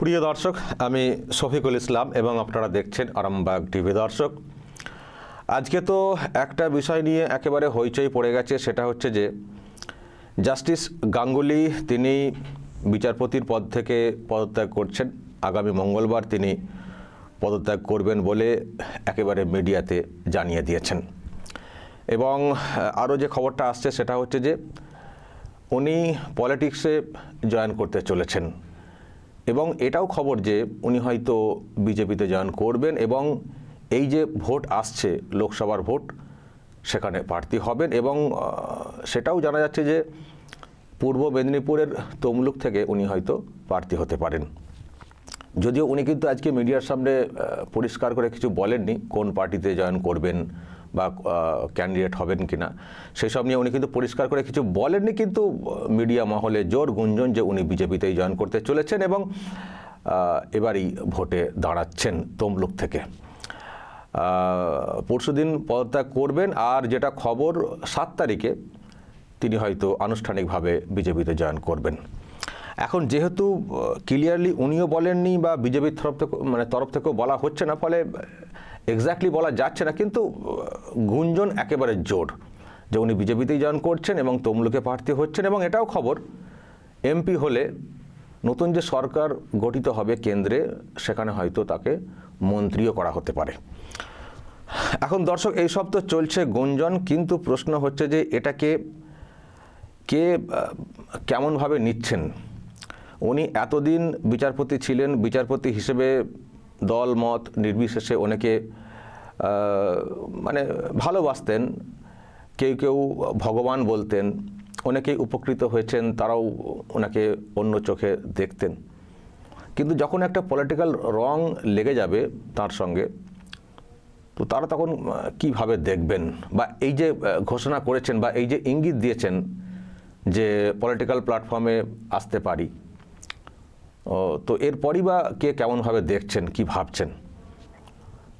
প্রিয় দর্শক, আমি শফিকুল ইসলাম এবং আপনারা দেখছেন আরামবাগ টিভি। দর্শক, আজকে তো একটা বিষয় নিয়ে একেবারে হইচই পড়ে গেছে, সেটা হচ্ছে যে জাস্টিস গাঙ্গুলি তিনি বিচারপতির পদ থেকে পদত্যাগ করছেন। আগামী মঙ্গলবার তিনি পদত্যাগ করবেন বলে একেবারে মিডিয়াতে জানিয়ে দিয়েছেন। এবং আরও যে খবরটা আসছে সেটা হচ্ছে যে উনি পলিটিক্সে জয়েন করতে চলেছেন। এবং এটাও খবর যে উনি হয়তো বিজেপিতে জয়েন করবেন এবং এই যে ভোট আসছে, লোকসভার ভোট, সেখানে প্রার্থী হবেন এবং সেটাও জানা যাচ্ছে যে পূর্ব মেদিনীপুরের তমলুক থেকে উনি হয়তো প্রার্থী হতে পারেন। যদিও উনি কিন্তু আজকে মিডিয়ার সামনে পরিষ্কার করে কিছু বলেননি কোন পার্টিতে জয়েন করবেন বা ক্যান্ডিডেট হবেন কিনা সেই সব নিয়ে উনি কিন্তু পরিষ্কার করে কিছু বলেননি, কিন্তু মিডিয়া মহলে জোর গুঞ্জন যে উনি বিজেপিতেই জয়েন করতে চলেছেন এবং এবারই ভোটে দাঁড়াচ্ছেন তমলুক থেকে। পরশুদিন পদত্যাগ করবেন আর যেটা খবর, সাত তারিখে তিনি হয়তো আনুষ্ঠানিকভাবে বিজেপিতে জয়েন করবেন। এখন যেহেতু ক্লিয়ারলি উনিও বলেননি বা বিজেপির তরফ থেকে মানে তরফ থেকেও বলা হচ্ছে না, ফলে এক্স্যাক্টলি বলা যাচ্ছে না, কিন্তু গুঞ্জন একেবারে জোর যে উনি বিজেপিতেই জয়েন করছেন এবং তমলুকে প্রার্থী হচ্ছেন এবং এটাও খবর, এমপি হলে নতুন যে সরকার গঠিত হবে কেন্দ্রে, সেখানে হয়তো তাকে মন্ত্রীও করা হতে পারে। এখন দর্শক, এইসব তো চলছে গুঞ্জন, কিন্তু প্রশ্ন হচ্ছে যে এটাকে কে কেমনভাবে নিচ্ছেন? উনি এতদিন বিচারপতি ছিলেন, বিচারপতি হিসেবে দল, মত নির্বিশেষে অনেকে মানে ভালোবাসতেন, কেউ কেউ ভগবান বলতেন, অনেকেই উপকৃত হয়েছেন, তারাও ওনাকে অন্য চোখে দেখতেন। কিন্তু যখন একটা পলিটিক্যাল রং লেগে যাবে তার সঙ্গে, তো তারা তখন কীভাবে দেখবেন? বা এই যে ঘোষণা করেছেন বা এই যে ইঙ্গিত দিয়েছেন যে পলিটিক্যাল প্ল্যাটফর্মে আসতে পারি তো এরপরই বা কে কেমনভাবে দেখছেন, কি ভাবছেন?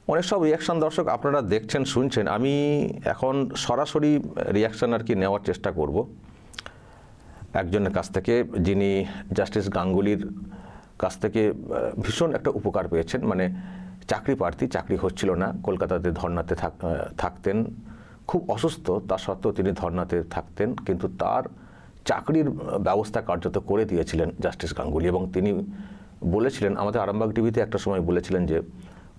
অনেক সব রিয়াকশন দর্শক আপনারা দেখছেন, শুনছেন। আমি এখন সরাসরি রিয়াকশন আর কি নেওয়ার চেষ্টা করব। একজনের কাছ থেকে, যিনি জাস্টিস গাঙ্গুলির কাছ থেকে ভীষণ একটা উপকার পেয়েছেন। মানে চাকরি প্রার্থী, চাকরি হচ্ছিল না, কলকাতাতে ধর্নাতে থাক- থাকতেন। খুব অসুস্থ তা সত্ত্বেও তিনি ধর্নাতে থাকতেন। কিন্তু তার চাকরির ব্যবস্থা কার্যত করে দিয়েছিলেন জাস্টিস গাঙ্গুলি এবং তিনি বলেছিলেন, আমাদের আরামবাগ টিভিতে একটা সময় বলেছিলেন যে,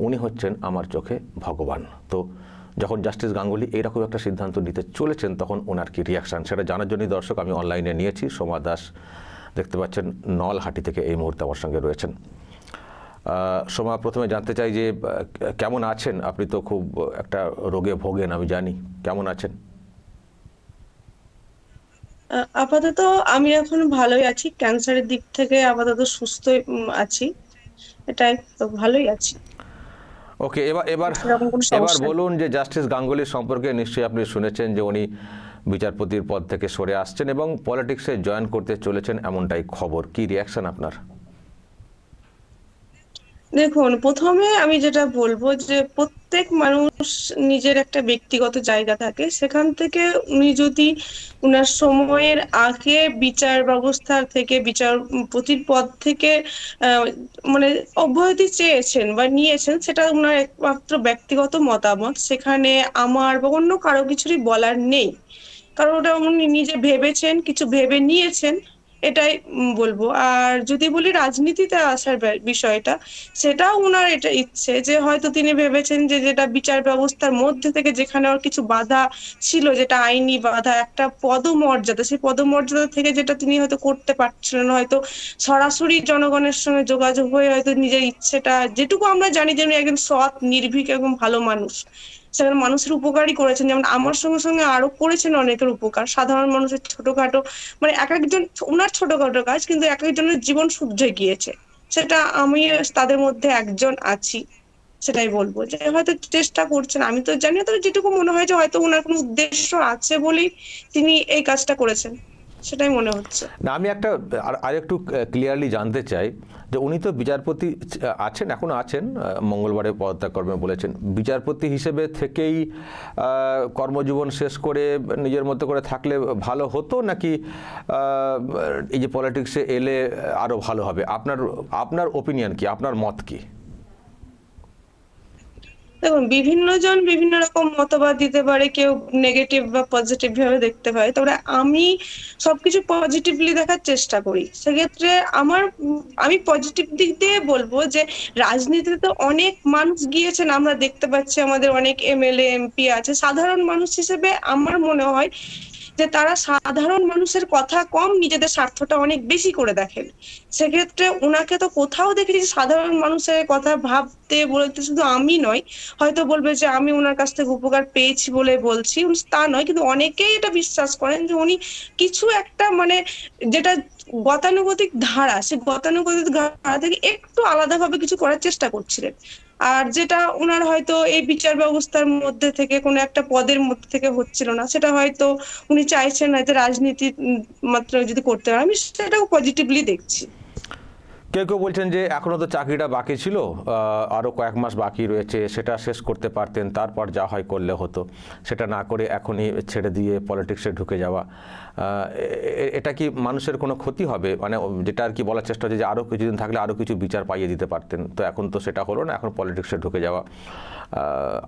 উনি হচ্ছেন আমার চোখে ভগবান। তো যখন জাস্টিস গাঙ্গুলি এইরকম একটা সিদ্ধান্ত নিতে চলেছেন, তখন ওনার কি রিয়াকশান সেটা জানার জন্যই দর্শক, আমি অনলাইনে নিয়েছি। সোমা দাস দেখতে পাচ্ছেন, নলহাটি থেকে এই মুহূর্তে আমার সঙ্গে রয়েছেন। সোমা, প্রথমে জানতে চাই যে কেমন আছেন? আপনি তো খুব একটা রোগে ভোগেন, আমি জানি। কেমন আছেন? আপাতত আমি এখন ভালোই আছি। ক্যান্সারের দিক থেকে আপাতত সুস্থ আছি। এটাই তো ভালোই আছি। ওকে এবার এবার এবার বলুন যে জাস্টিস গাঙ্গুলির সম্পর্কে নিশ্চয়ই আপনি শুনেছেন যে উনি বিচারপতির পদ থেকে সরে আসছেন এবং পলিটিক্সে জয়েন করতে চলেছেন এমনটাই খবর। কি রিয়াকশন আপনার? দেখুন, প্রথমে আমি যেটা বলব যে প্রত্যেক মানুষ নিজের একটা ব্যক্তিগত জায়গা থাকে। সেখান থেকে উনি যদি উনার সময়ের আগে বিচার ব্যবস্থার থেকে, বিচার বিচারপতির পদ থেকে মানে অব্যাহতি চেয়েছেন বা নিয়েছেন, সেটা উনার একমাত্র ব্যক্তিগত মতামত। সেখানে আমার বা অন্য কারও কিছুরই বলার নেই। কারণ ওটা উনি নিজে ভেবেছেন, কিছু ভেবে নিয়েছেন। এটাই বলব। আর যদি বলি রাজনীতিতে আসার বিষয়টা, সেটাও ওনার এটা ইচ্ছে যে হয়তো তিনি ভেবেছেন যে যেটা বিচার ব্যবস্থার মধ্যে থেকে যেখানে ওর কিছু বাধা ছিল, যেটা আইনি বাধা, একটা পদমর্যাদা, সেই পদমর্যাদা থেকে যেটা তিনি হয়তো করতে পারছিলেন, হয়তো সরাসরি জনগণের সঙ্গে যোগাযোগ হয়ে হয়তো নিজের ইচ্ছেটা, যেটুকু আমরা জানি যে উনি একজন সৎ, নির্ভীক এবং ভালো মানুষ। সেখানে মানুষের উপকারই করেছেন। যেমন আমার সঙ্গে সঙ্গে আরও করেছেন অনেকের উপকার। সাধারণ মানুষের ছোটখাটো মানে এক একজন, ওনার ছোটখাটো কাজ, কিন্তু এক একজনের জীবন শুধরে গিয়েছে। সেটা আমি তাদের মধ্যে একজন আছি, সেটাই বলব যে, হয়তো চেষ্টা করছেন। আমি তো জানি তবে যেটুকু মনে হয় যে হয়তো ওনার কোনো উদ্দেশ্য আছে বলেই তিনি এই কাজটা করেছেন। সেটাই মনে হচ্ছে। না, আমি একটা, আর- আরেকটু ক্লিয়ারলি জানতে চাই যে উনি তো বিচারপতি আছেন, এখনও আছেন মঙ্গলবারে পদত্যাগ করবেন বলেছেন। বিচারপতি হিসেবে থেকেই কর্মজীবন শেষ করে নিজের মতো করে থাকলে ভালো হতো নাকি এই যে পলিটিক্সে এলে আরও ভালো হবে? আপনার আপনার ওপিনিয়ন কি? আপনার মত কি? দেখুন, বিভিন্ন জন বিভিন্ন রকম মতবাদ দিতে পারে, কেউ নেগেটিভ বা পজিটিভ ভাবে দেখতে পারে। তবে আমি সবকিছু পজিটিভলি দেখার চেষ্টা করি। সেক্ষেত্রে আমার, আমি পজিটিভ দিক দিয়ে বলব যে, রাজনীতিতে তো অনেক মানুষ গিয়েছেন। আমরা দেখতে পাচ্ছি আমাদের অনেক এমএলএ, এমপি আছে। সাধারণ মানুষ হিসেবে আমার মনে হয় যে তারা সাধারণ মানুষের কথা কম নিজেদের স্বার্থটা অনেক বেশি করে দেখেন। সেক্ষেত্রে ওনাকে তো কোথাও দেখেছি সাধারণ মানুষের কথা ভাবতে বলতে শুধু আমি নয়, হয়তো বলবে যে আমি ওনার কাছ থেকে উপকার পেয়েছি বলে বলছি তা নয়, কিন্তু অনেকেই এটা বিশ্বাস করেন যে উনি কিছু একটা মানে যেটা গতানুগতিক ধারা, সে গতানুগতিক ধারা থেকে একটু আলাদাভাবে কিছু করার চেষ্টা করছিলেন। আর যেটা ওনার হয়তো এই বিচার ব্যবস্থার মধ্যে থেকে কোনো একটা পদের মধ্যে থেকে হচ্ছিল না, সেটা হয়তো উনি চাইছেন হয়তো রাজনীতি মাত্র যদি করতে পারেন, আমি সেটাও পজিটিভলি দেখছি। কেউ কেউ বলছেন যে এখনও তো চাকরিটা বাকি ছিল আরও কয়েক মাস বাকি রয়েছে, সেটা শেষ করতে পারতেন, তারপর যা হয় করলে হতো। সেটা না করে এখনই ছেড়ে দিয়ে পলিটিক্সে ঢুকে যাওয়া। এটা কি মানুষের কোনো ক্ষতি হবে? মানে যেটা আর কি বলার চেষ্টা হচ্ছে যে আরও কিছুদিন থাকলে আরও কিছু বিচার পাইয়ে দিতে পারতেন। তো এখন তো সেটা হলো না, এখন পলিটিক্সে ঢুকে যাওয়া।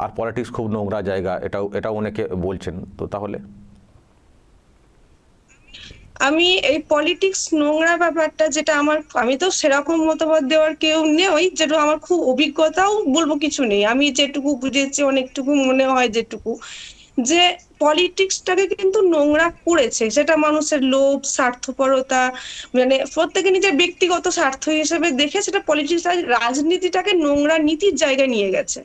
আর পলিটিক্স খুব নোংরা জায়গা, এটাও এটাও অনেকে বলছেন। তো তাহলে? আমি এই পলিটিক্স নোংরা ব্যাপারটা যেটা আমার, আমি তো সেরকম মতবাদ দেওয়ার কেউ নেই, যেটা আমার খুব অভিজ্ঞতাও বলব কিছু নেই। আমি যেটুকু বুঝেছি, অনেকটুকু মনে হয় যেটুকু, যে পলিটিক্সটাকে কিন্তু নোংরা করেছে। সেটা মানুষের লোভ, স্বার্থপরতা মানে প্রত্যেকে নিজের ব্যক্তিগত স্বার্থ হিসেবে দেখে সেটা পলিটিক্স রাজনীতিটাকে নোংরা নীতির জায়গায় নিয়ে গেছে।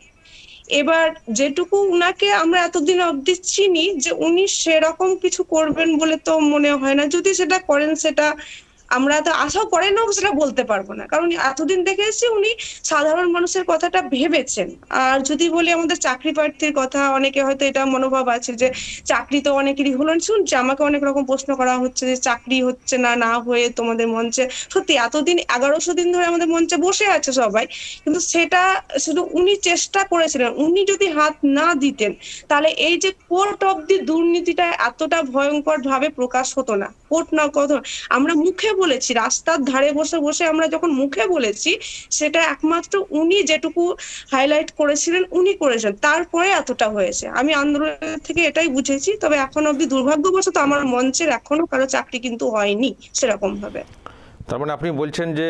এবার যেটুকু উনাকে আমরা এতদিন অবধি চিনি যে উনি সেরকম কিছু করবেন বলে তো মনে হয় না। যদি সেটা করেন সেটা আমরা তো আশাও করেন না সেটা বলতে পারব না। কারণ এতদিন দেখে এসেছি উনি সাধারণ মানুষের কথাটা ভেবেছেন। আর যদি বলি আমাদের চাকরি প্রার্থীর কথা, অনেকে হয়তো এটা মনোভাব আছে যে চাকরি তো অনেকেরই হলো শুনছে আমাকে অনেক রকম প্রশ্ন করা হচ্ছে যে চাকরি হচ্ছে না না হয়ে তোমাদের মঞ্চে সত্যি এতদিন এগারোশো দিন ধরে আমাদের মঞ্চে বসে আছে সবাই। কিন্তু সেটা শুধু উনি চেষ্টা করেছিলেন, উনি যদি হাত না দিতেন, তাহলে এই যে কোর্ট অব দি দুর্নীতিটা এতটা ভয়ঙ্কর ভাবে প্রকাশ হতো না। কোর্ট না কত আমরা মুখে বলেছি রাস্তার ধারে বসে বসে আমরা যখন মুখে বলেছি সেটা একমাত্র উনি যেটুকু হাইলাইট করেছিলেন উনি করেছেন। তারপরে এতটা হয়েছে। আমি আন্দোলনের থেকে এটাই বুঝেছি তবে এখন অব্দি দুর্ভাগ্যবশত আমার মঞ্চের এখনও কারও চাকরি কিন্তু হয়নি সেরকম ভাবে তার মানে আপনি বলছেন যে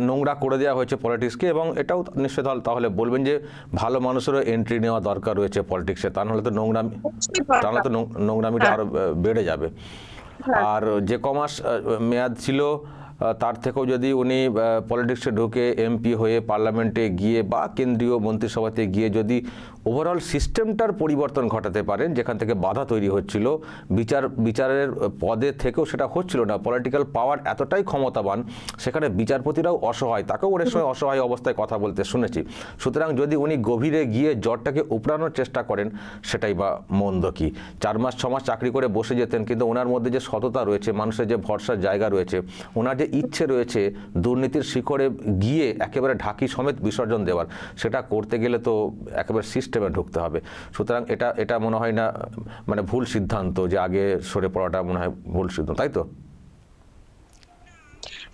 নোংরা করে দেওয়া হয়েছে পলিটিক্সকে এবং এটাও নিশ্চয় তাহলে- তাহলে বলবেন যে ভালো মানুষেরও এন্ট্রি নেওয়া দরকার রয়েছে পলিটিক্সে তা নাহলে তো নোংরা তাহলে তো নোংরামিটা আরও আহ, বেড়ে যাবে। আর যে কমাস মেয়াদ ছিল তার থেকেও যদি উনি পলিটিক্সে ঢুকে এমপি হয়ে পার্লামেন্টে গিয়ে বা কেন্দ্রীয় মন্ত্রিসভাতে গিয়ে যদি ওভারঅল সিস্টেমটার পরিবর্তন ঘটাতে পারেন, যেখান থেকে বাধা তৈরি হচ্ছিল, বিচার, বিচারের পদে থেকেও সেটা হচ্ছিল না পলিটিক্যাল পাওয়ার এতটাই ক্ষমতাবান, সেখানে বিচারপতিরাও অসহায়, তাকেও অনেক সময় অসহায় অবস্থায় কথা বলতে শুনেছি। সুতরাং যদি উনি গভীরে গিয়ে জ্বরটাকে উপড়ানোর চেষ্টা করেন, সেটাই বা মন্দ কি? চার মাস, ছ মাস চাকরি করে বসে যেতেন, কিন্তু ওনার মধ্যে যে সততা রয়েছে, মানুষের যে ভরসার জায়গা রয়েছে, ওনার যে ইচ্ছে রয়েছে দুর্নীতির শিখরে গিয়ে একেবারে ঢাকি সমেত বিসর্জন দেওয়ার। সেটা করতে গেলে তো একেবারে সিস্টেমে ঢুকতে হবে। সুতরাং এটা এটা মনে হয় না মানে ভুল সিদ্ধান্ত যে আগে সরে পড়াটা মনে হয় ভুল সিদ্ধান্ত, তাই তো?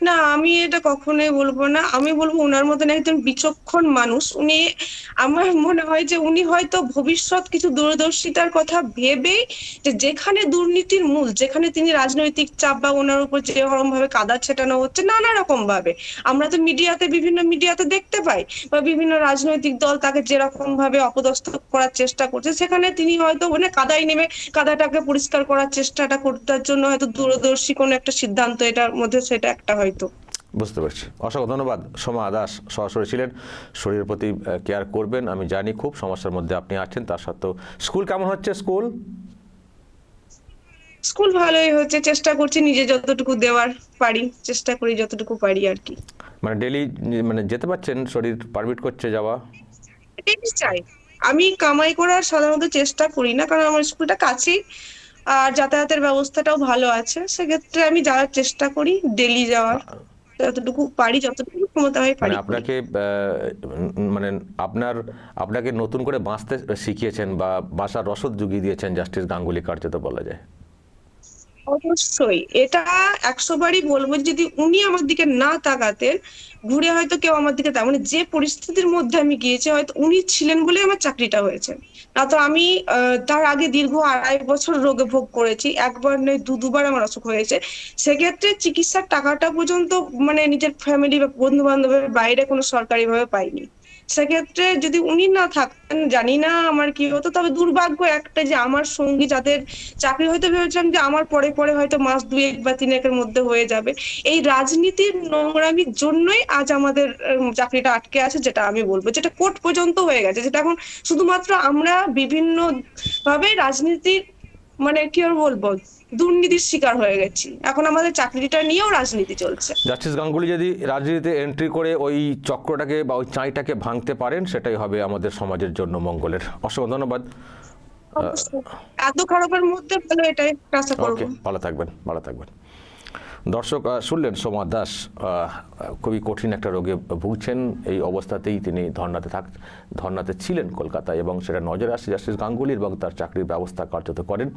না, আমি এটা কখনোই বলব না। আমি বলব ওনার মতন একজন বিচক্ষণ মানুষ। উনি, আমার মনে হয় যে উনি হয়তো ভবিষ্যৎ কিছু দূরদর্শিতার কথা ভেবেই যে যেখানে দুর্নীতির মূল, যেখানে তিনি রাজনৈতিক চাপ বা ওনার উপর যে রকম ভাবে কাদা ছেটানো হচ্ছে, নানা রকম ভাবে আমরা তো মিডিয়াতে, বিভিন্ন মিডিয়াতে দেখতে পাই বা বিভিন্ন রাজনৈতিক দল তাকে যেরকম ভাবে অপদস্থ করার চেষ্টা করছে, সেখানে তিনি হয়তো মানে কাদায় নেমে কাদাটাকে পরিষ্কার করার চেষ্টাটা করতার জন্য হয়তো দূরদর্শী কোনো একটা সিদ্ধান্ত এটার মধ্যে সেটা একটা হয়তো। বুঝতে পারছি। অসংখ্য ধন্যবাদ। সোমা দাস সরাসরি ছিলেন। শরীরের প্রতি কেয়ার করবেন। আমি জানি খুব সমস্যার মধ্যে আপনি আছেন তার সত্ত্বেও। স্কুল কেমন হচ্ছে স্কুল? স্কুল ভালোই হচ্ছে। চেষ্টা করছি নিজে যতটুকু দেওয়ার পারি চেষ্টা করি যতটুকু পারি আর কি। মানে ডেলি মানে যেতে পারছেন? শরীর পারমিট করছে যাওয়া? চাই। আমি কামাই করার সাধারণত চেষ্টা করি না কারণ আমার স্কুলটা কাছেই। আর যাতায়াতের ব্যবস্থাটাও ভালো আছে। সেক্ষেত্রে আমি যাওয়ার চেষ্টা করি ডেলি যাওয়ার। যতটুকু পারি যতটুকু ক্ষমতা হয় পারি আপনাকে মানে আপনার আপনাকে নতুন করে বাঁচতে শিখিয়েছেন বা বাসার রসদ জুগিয়ে দিয়েছেন জাস্টিস গাঙ্গুলি কার্যত বলা যায়। অবশ্যই। এটা একশো বারই বলব যদি উনি আমার দিকে না তাকাতেন, ঘুরে হয়তো কেউ আমার দিকে মানে যে পরিস্থিতির মধ্যে আমি গিয়েছি, হয়তো উনি ছিলেন বলে আমার চাকরিটা হয়েছে। না তো আমি তার আগে দীর্ঘ আড়াই বছর রোগে ভোগ করেছি। একবার নয়, দু দুবার আমার অসুখ হয়েছে। সেক্ষেত্রে চিকিৎসার টাকাটা পর্যন্ত মানে নিজের ফ্যামিলি বা বন্ধু বান্ধবের বাইরে কোনো সরকারি ভাবে পাইনি। সেক্ষেত্রে যদি উনি না থাকতেন, জানি না আমার কি হতো, তবে দুর্ভাগ্য একটা যে আমার সঙ্গী যাদের চাকরি হয়তো ভেবেছিলাম যে আমার পরে পরে হয়তো মাস দুয়েক বা তিনেকের মধ্যে হয়ে যাবে, এই রাজনীতির নোংরামির জন্যই আজ আমাদের চাকরিটা আটকে আছে যেটা আমি বলব, যেটা কোর্ট পর্যন্ত হয়ে গেছে, যেটা এখন শুধুমাত্র আমরা বিভিন্ন ভাবে রাজনীতির মানে কি আর বলব? দুর্নীতির শিকার হয়ে গেছি। এখন আমাদের চাকরিটা নিয়েও রাজনীতি চলছে। জাস্টিস গাঙ্গুলি যদি রাজনীতিতে এন্ট্রি করে ওই চক্রটাকে বা ওই চাঁইটাকে ভাঙতে পারেন সেটাই হবে আমাদের সমাজের জন্য মঙ্গলের। অসংখ্য ধন্যবাদ। এত খারাপের মধ্যে ভালো এটাই আশা করব। ভালো থাকবেন ভালো থাকবেন। দর্শক শুনলেন সোমা দাস খুবই কঠিন একটা রোগে ভুগছেন। এই অবস্থাতেই তিনি ধর্নাতে থাক, ধর্নাতে ছিলেন কলকাতায় এবং সেটা নজরে আসে। জাস্টিস গাঙ্গুলি এবং তার চাকরির ব্যবস্থা কার্যত করেন।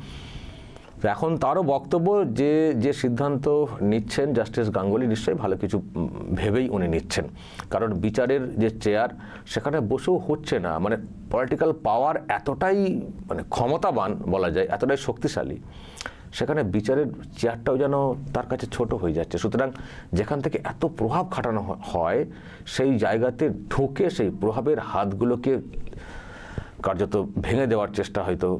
এখন তারও বক্তব্য যে যে সিদ্ধান্ত নিচ্ছেন জাস্টিস গাঙ্গুলি নিশ্চয়ই ভালো কিছু ভেবেই উনি নিচ্ছেন। কারণ বিচারের যে চেয়ার, সেখানে বসেও হচ্ছে না। মানে পলিটিক্যাল পাওয়ার এতটাই মানে ক্ষমতাবান বলা যায়, এতটাই শক্তিশালী, সেখানে বিচারের চেয়ারটাও যেন তার কাছে ছোট হয়ে যাচ্ছে। সুতরাং যেখান থেকে এত প্রভাব খাটানো হয়, সেই জায়গাতে ঢুকে সেই প্রভাবের হাতগুলোকে কার্যত ভেঙে দেওয়ার চেষ্টা হয়তো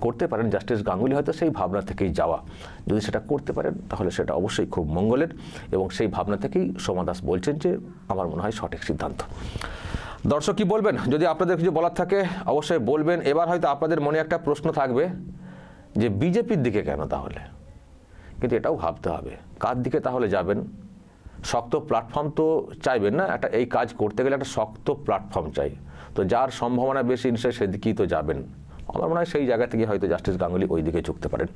করতে পারেন। জাস্টিস গাঙ্গুলি হয়তো সেই ভাবনা থেকেই যাওয়া। যদি সেটা করতে পারেন, তাহলে সেটা অবশ্যই খুব মঙ্গলের। এবং সেই ভাবনা থেকেই সোমা দাস বলছেন যে, আমার মনে হয় সঠিক সিদ্ধান্ত। দর্শক কি বলবেন? যদি আপনাদের কিছু বলার থাকে, অবশ্যই বলবেন। এবার হয়তো আপনাদের মনে একটা প্রশ্ন থাকবে যে, বিজেপির দিকে কেন তাহলে? কিন্তু এটাও ভাবতে হবে। কার দিকে তাহলে যাবেন? শক্ত প্ল্যাটফর্ম তো চাইবেন না। একটা এই কাজ করতে গেলে একটা শক্ত প্ল্যাটফর্ম চাই। তো যার সম্ভাবনা বেশি নিশ্চয়ই সেদিকেই তো যাবেন। আমার মনে হয় সেই জায়গা থেকে হয়তো জাস্টিস গাঙ্গুলি ওই দিকে ঝুঁকতে পারেন।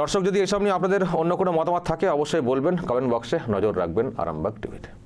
দর্শক, যদি এসব নিয়ে আপনাদের অন্য কোনো মতামত থাকে, অবশ্যই বলবেন। কমেন্ট বক্সে নজর রাখবেন আরামবাগ টিভিতে।